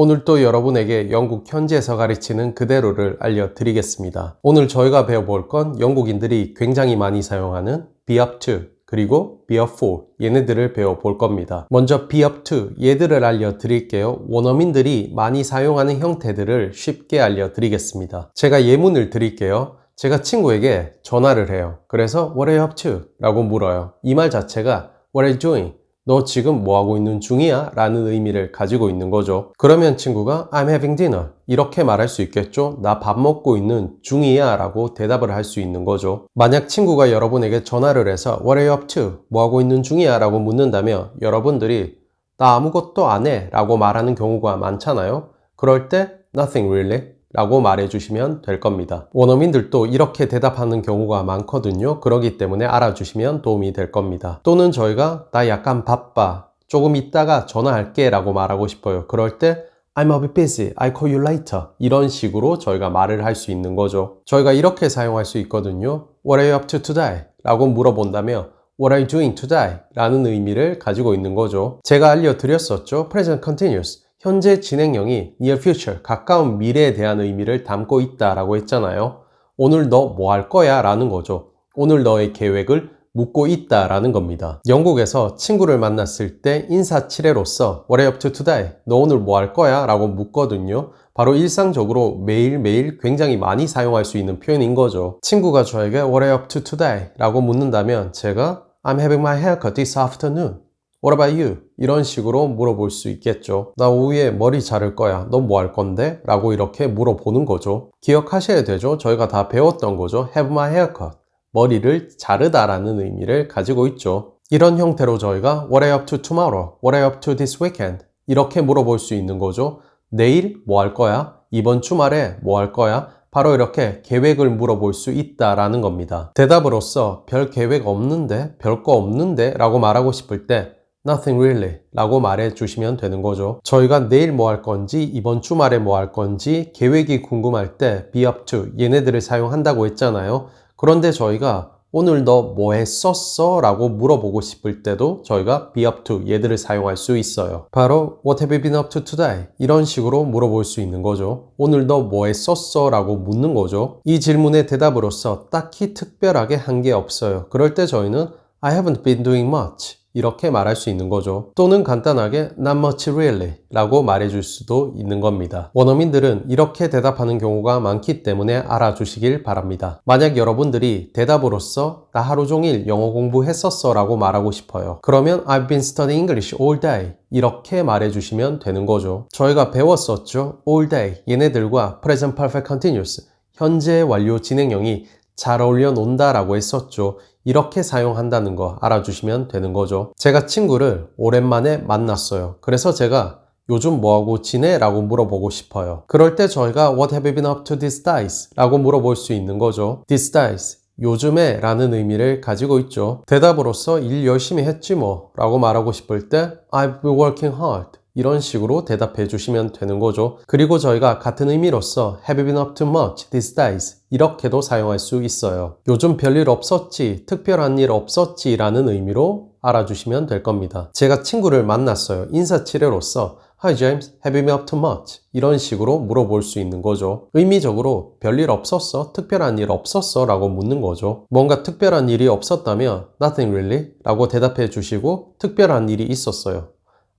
오늘 또 여러분에게 영국 현지에서 가르치는 그대로를 알려드리겠습니다. 오늘 저희가 배워볼 건 영국인들이 굉장히 많이 사용하는 be up to 그리고 be up for 얘네들을 배워볼 겁니다. 먼저 be up to 얘들을 알려드릴게요. 원어민들이 많이 사용하는 형태들을 쉽게 알려드리겠습니다. 제가 예문을 드릴게요. 제가 친구에게 전화를 해요. 그래서 what are you up to? 라고 물어요. 이 말 자체가 what are you doing? 너 지금 뭐 하고 있는 중이야? 라는 의미를 가지고 있는 거죠. 그러면 친구가 I'm having dinner. 이렇게 말할 수 있겠죠? 나 밥 먹고 있는 중이야 라고 대답을 할 수 있는 거죠. 만약 친구가 여러분에게 전화를 해서 What are you up to? 뭐 하고 있는 중이야? 라고 묻는다면 여러분들이 나 아무것도 안 해 라고 말하는 경우가 많잖아요. 그럴 때 Nothing really. 라고 말해주시면 될 겁니다. 원어민들도 이렇게 대답하는 경우가 많거든요. 그러기 때문에 알아주시면 도움이 될 겁니다. 또는 저희가 나 약간 바빠. 조금 있다가 전화할게 라고 말하고 싶어요. 그럴 때 I'm a bit busy. I call you later. 이런 식으로 저희가 말을 할 수 있는 거죠. 저희가 이렇게 사용할 수 있거든요. What are you up to today? 라고 물어본다면 What are you doing today? 라는 의미를 가지고 있는 거죠. 제가 알려드렸었죠. Present continuous. 현재 진행형이 near future, 가까운 미래에 대한 의미를 담고 있다라고 했잖아요. 오늘 너 뭐 할 거야? 라는 거죠. 오늘 너의 계획을 묻고 있다라는 겁니다. 영국에서 친구를 만났을 때 인사치레로서 What are you up to today? 너 오늘 뭐 할 거야? 라고 묻거든요. 바로 일상적으로 매일매일 굉장히 많이 사용할 수 있는 표현인 거죠. 친구가 저에게 What are you up to today? 라고 묻는다면 제가 I'm having my haircut this afternoon. What about you? 이런 식으로 물어볼 수 있겠죠. 나 오후에 머리 자를 거야. 너뭐할 건데? 라고 이렇게 물어보는 거죠. 기억하셔야 되죠. 저희가 다 배웠던 거죠. Have my haircut. 머리를 자르다라는 의미를 가지고 있죠. 이런 형태로 저희가 What are you up to tomorrow? What are you up to this weekend? 이렇게 물어볼 수 있는 거죠. 내일 뭐 할 거야? 이번 주말에 뭐 할 거야? 바로 이렇게 계획을 물어볼 수 있다라는 겁니다. 대답으로서 별 계획 없는데, 별 거 없는데 라고 말하고 싶을 때 Nothing really 라고 말해 주시면 되는 거죠. 저희가 내일 뭐 할 건지 이번 주말에 뭐 할 건지 계획이 궁금할 때 be up to 얘네들을 사용한다고 했잖아요. 그런데 저희가 오늘 너 뭐 했었어? 라고 물어보고 싶을 때도 저희가 be up to 얘들을 사용할 수 있어요. 바로 what have you been up to today? 이런 식으로 물어볼 수 있는 거죠. 오늘 너 뭐 했었어? 라고 묻는 거죠. 이 질문의 대답으로서 딱히 특별하게 한 게 없어요. 그럴 때 저희는 I haven't been doing much. 이렇게 말할 수 있는 거죠. 또는 간단하게 not much really 라고 말해줄 수도 있는 겁니다. 원어민들은 이렇게 대답하는 경우가 많기 때문에 알아주시길 바랍니다. 만약 여러분들이 대답으로서 나 하루 종일 영어 공부했었어 라고 말하고 싶어요. 그러면 I've been studying English all day 이렇게 말해주시면 되는 거죠. 저희가 배웠었죠. all day 얘네들과 present perfect continuous 현재 완료 진행형이 잘 어울려 논다라고 했었죠. 이렇게 사용한다는 거 알아주시면 되는 거죠. 제가 친구를 오랜만에 만났어요. 그래서 제가 요즘 뭐하고 지내? 라고 물어보고 싶어요. 그럴 때 저희가 What have you been up to these days? 라고 물어볼 수 있는 거죠. These days. 요즘에 라는 의미를 가지고 있죠. 대답으로서 일 열심히 했지 뭐 라고 말하고 싶을 때 I've been working hard. 이런 식으로 대답해 주시면 되는 거죠. 그리고 저희가 같은 의미로서 have been up to much these days 이렇게도 사용할 수 있어요. 요즘 별일 없었지, 특별한 일 없었지 라는 의미로 알아주시면 될 겁니다. 제가 친구를 만났어요. 인사치레로서 Hi James, have you been up to much? 이런 식으로 물어볼 수 있는 거죠. 의미적으로 별일 없었어? 특별한 일 없었어? 라고 묻는 거죠. 뭔가 특별한 일이 없었다면 Nothing really? 라고 대답해 주시고 특별한 일이 있었어요.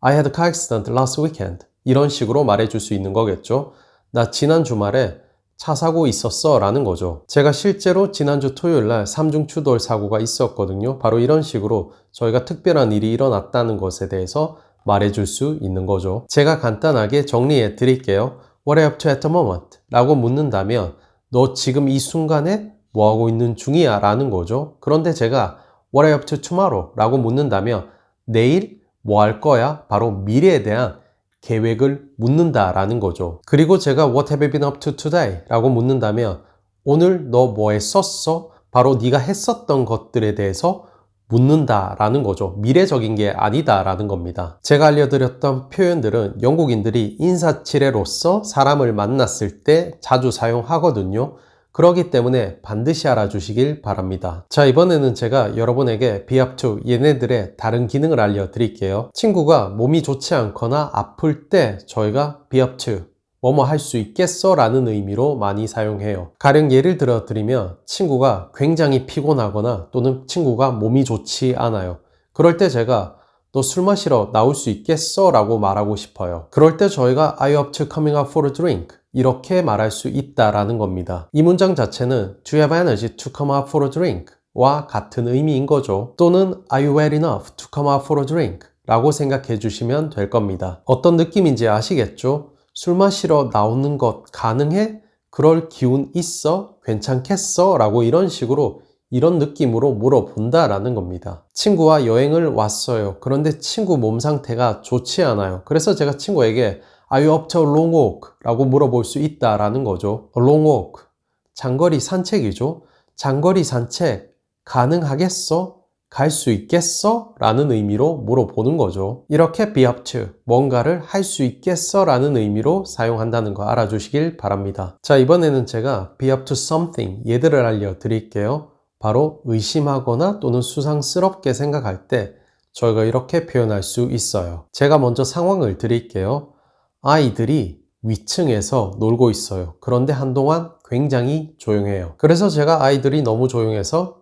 I had a car accident last weekend. 이런 식으로 말해줄 수 있는 거겠죠. 나 지난 주말에 차 사고 있었어 라는 거죠. 제가 실제로 지난주 토요일 날 삼중 추돌 사고가 있었거든요. 바로 이런 식으로 저희가 특별한 일이 일어났다는 것에 대해서 말해줄 수 있는 거죠. 제가 간단하게 정리해 드릴게요. What are you up to at the moment? 라고 묻는다면 너 지금 이 순간에 뭐 하고 있는 중이야 라는 거죠. 그런데 제가 What are you up to tomorrow? 라고 묻는다면 내일 뭐 할 거야? 바로 미래에 대한 계획을 묻는다라는 거죠. 그리고 제가 What have you been up to today? 라고 묻는다면 오늘 너 뭐 했었어? 바로 네가 했었던 것들에 대해서 묻는다라는 거죠. 미래적인 게 아니다라는 겁니다. 제가 알려드렸던 표현들은 영국인들이 인사치레로서 사람을 만났을 때 자주 사용하거든요. 그러기 때문에 반드시 알아주시길 바랍니다. 자, 이번에는 제가 여러분에게 up to 얘네들의 다른 기능을 알려드릴게요. 친구가 몸이 좋지 않거나 아플 때 저희가 up to 뭐뭐 할 수 있겠어? 라는 의미로 많이 사용해요. 가령 예를 들어 드리면 친구가 굉장히 피곤하거나 또는 친구가 몸이 좋지 않아요. 그럴 때 제가 너 술 마시러 나올 수 있겠어? 라고 말하고 싶어요. 그럴 때 저희가 you up to coming out for a drink? 이렇게 말할 수 있다라는 겁니다. 이 문장 자체는 Do you have energy to come out for a drink? 와 같은 의미인 거죠. 또는 Are you well enough to come out for a drink? 라고 생각해 주시면 될 겁니다. 어떤 느낌인지 아시겠죠? 술 마시러 나오는 것 가능해? 그럴 기운 있어? 괜찮겠어? 라고 이런 식으로 이런 느낌으로 물어본다라는 겁니다. 친구와 여행을 왔어요. 그런데 친구 몸 상태가 좋지 않아요. 그래서 제가 친구에게 Are you up to long walk? 라고 물어볼 수 있다라는 거죠. Long walk. 장거리 산책이죠. 장거리 산책 가능하겠어? 갈 수 있겠어? 라는 의미로 물어보는 거죠. 이렇게 be up to, 뭔가를 할 수 있겠어? 라는 의미로 사용한다는 거 알아주시길 바랍니다. 자, 이번에는 제가 be up to something, 얘들을 알려드릴게요. 바로 의심하거나 또는 수상스럽게 생각할 때 저희가 이렇게 표현할 수 있어요. 제가 먼저 상황을 드릴게요. 아이들이 위층에서 놀고 있어요. 그런데 한동안 굉장히 조용해요. 그래서 제가 아이들이 너무 조용해서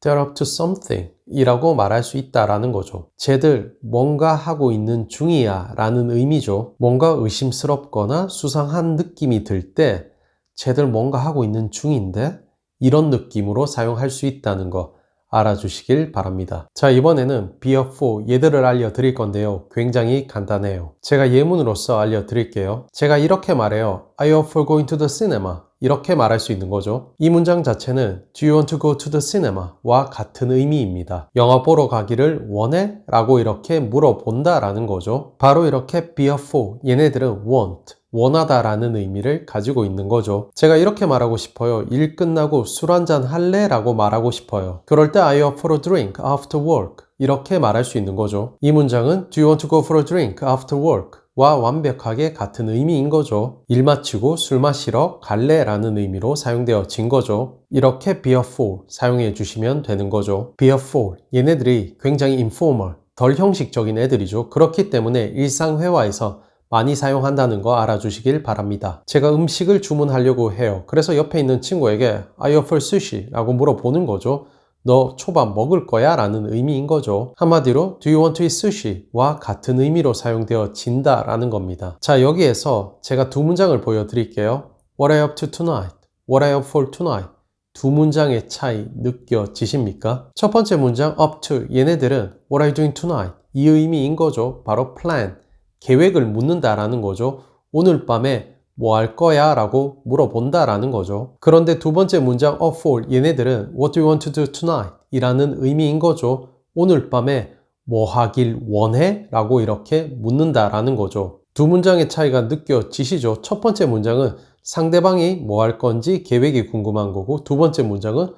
they're up to something 이라고 말할 수 있다라는 거죠. 쟤들 뭔가 하고 있는 중이야 라는 의미죠. 뭔가 의심스럽거나 수상한 느낌이 들 때 쟤들 뭔가 하고 있는 중인데 이런 느낌으로 사용할 수 있다는 거 알아주시길 바랍니다. 자, 이번에는 be up for 얘들을 알려드릴 건데요. 굉장히 간단해요. 제가 예문으로서 알려드릴게요. 제가 이렇게 말해요. You up for going to the cinema? 이렇게 말할 수 있는 거죠. 이 문장 자체는 Do you want to go to the cinema? 와 같은 의미입니다. 영화 보러 가기를 원해? 라고 이렇게 물어본다 라는 거죠. 바로 이렇게 be up for 얘네들은 want 원하다 라는 의미를 가지고 있는 거죠. 제가 이렇게 말하고 싶어요. 일 끝나고 술 한잔 할래? 라고 말하고 싶어요. 그럴 때 I up for a drink after work 이렇게 말할 수 있는 거죠. 이 문장은 Do you want to go for a drink after work? 와 완벽하게 같은 의미인 거죠. 일 마치고 술 마시러 갈래? 라는 의미로 사용되어진 거죠. 이렇게 be a fool 사용해 주시면 되는 거죠. be a fool 얘네들이 굉장히 informal 덜 형식적인 애들이죠. 그렇기 때문에 일상회화에서 많이 사용한다는 거 알아주시길 바랍니다. 제가 음식을 주문하려고 해요. 그래서 옆에 있는 친구에게 you for sushi? 라고 물어보는 거죠. 너 초밥 먹을 거야? 라는 의미인 거죠. 한마디로 Do you want to eat sushi? 와 같은 의미로 사용되어진다 라는 겁니다. 자 여기에서 제가 두 문장을 보여드릴게요. What are you up to tonight? What are you up for tonight? 두 문장의 차이 느껴지십니까? 첫 번째 문장 up to 얘네들은 What are you doing tonight? 이 의미인 거죠. 바로 plan 계획을 묻는다라는 거죠. 오늘 밤에 뭐 할 거야? 라고 물어본다라는 거죠. 그런데 두 번째 문장 of for 얘네들은 what do you want to do tonight? 이라는 의미인 거죠. 오늘 밤에 뭐 하길 원해? 라고 이렇게 묻는다라는 거죠. 두 문장의 차이가 느껴지시죠? 첫 번째 문장은 상대방이 뭐 할 건지 계획이 궁금한 거고 두 번째 문장은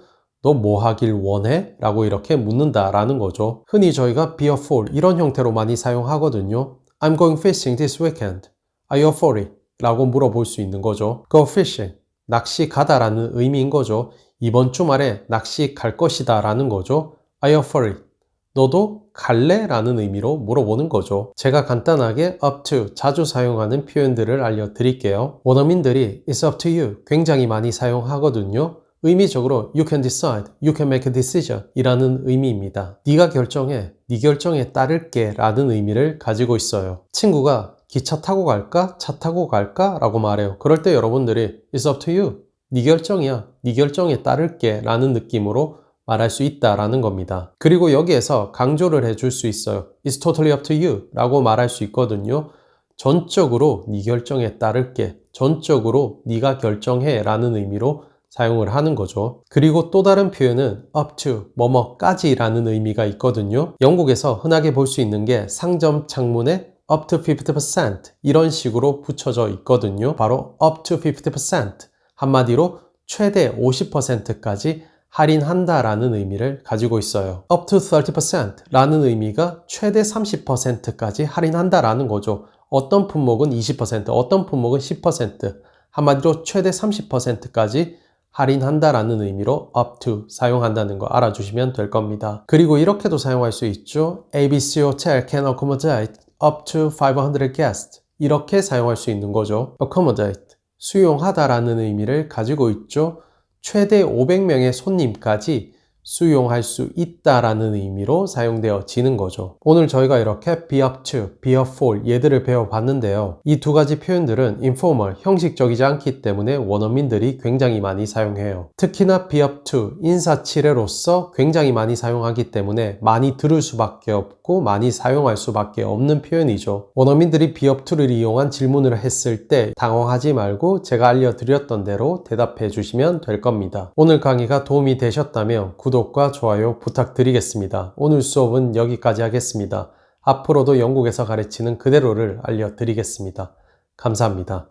너 뭐 하길 원해? 라고 이렇게 묻는다라는 거죠. 흔히 저희가 be a fool 이런 형태로 많이 사용하거든요. I'm going fishing this weekend. Are you it? 라고 물어볼 수 있는 거죠. Go fishing. 낚시 가다 라는 의미인 거죠. 이번 주말에 낚시 갈 것이다 라는 거죠. Are you it? 너도 갈래? 라는 의미로 물어보는 거죠. 제가 간단하게 up to 자주 사용하는 표현들을 알려드릴게요. 원어민들이 it's up to you 굉장히 많이 사용하거든요. 의미적으로 you can decide, you can make a decision 이라는 의미입니다. 네가 결정해, 네 결정에 따를게 라는 의미를 가지고 있어요. 친구가 기차 타고 갈까? 차 타고 갈까? 라고 말해요. 그럴 때 여러분들이 it's up to you. 네 결정이야. 네 결정에 따를게 라는 느낌으로 말할 수 있다라는 겁니다. 그리고 여기에서 강조를 해줄 수 있어요. It's totally up to you 라고 말할 수 있거든요. 전적으로 네 결정에 따를게. 전적으로 네가 결정해 라는 의미로 사용을 하는 거죠. 그리고 또 다른 표현은 up to, 뭐뭐까지 라는 의미가 있거든요. 영국에서 흔하게 볼 수 있는 게 상점 창문에 up to 50% 이런 식으로 붙여져 있거든요. 바로 up to 50% 한마디로 최대 50%까지 할인한다라는 의미를 가지고 있어요. up to 30% 라는 의미가 최대 30%까지 할인한다라는 거죠. 어떤 품목은 20%, 어떤 품목은 10%, 한마디로 최대 30%까지 할인한다라는 의미로 up to 사용한다는 거 알아주시면 될 겁니다. 그리고 이렇게도 사용할 수 있죠. ABC Hotel can accommodate up to 500 guests. 이렇게 사용할 수 있는 거죠. accommodate, 수용하다라는 의미를 가지고 있죠. 최대 500명의 손님까지 수용할 수 있다라는 의미로 사용되어지는 거죠. 오늘 저희가 이렇게 be up to, be up for 얘들을 배워봤는데요. 이 두 가지 표현들은 informal, 형식적이지 않기 때문에 원어민들이 굉장히 많이 사용해요. 특히나 be up to, 인사치레로서 굉장히 많이 사용하기 때문에 많이 들을 수밖에 없고 많이 사용할 수밖에 없는 표현이죠. 원어민들이 be up to를 이용한 질문을 했을 때 당황하지 말고 제가 알려드렸던 대로 대답해 주시면 될 겁니다. 오늘 강의가 도움이 되셨다면 구독 구독과 좋아요 부탁드리겠습니다. 오늘 수업은 여기까지 하겠습니다. 앞으로도 영국에서 가르치는 그대로를 알려드리겠습니다. 감사합니다.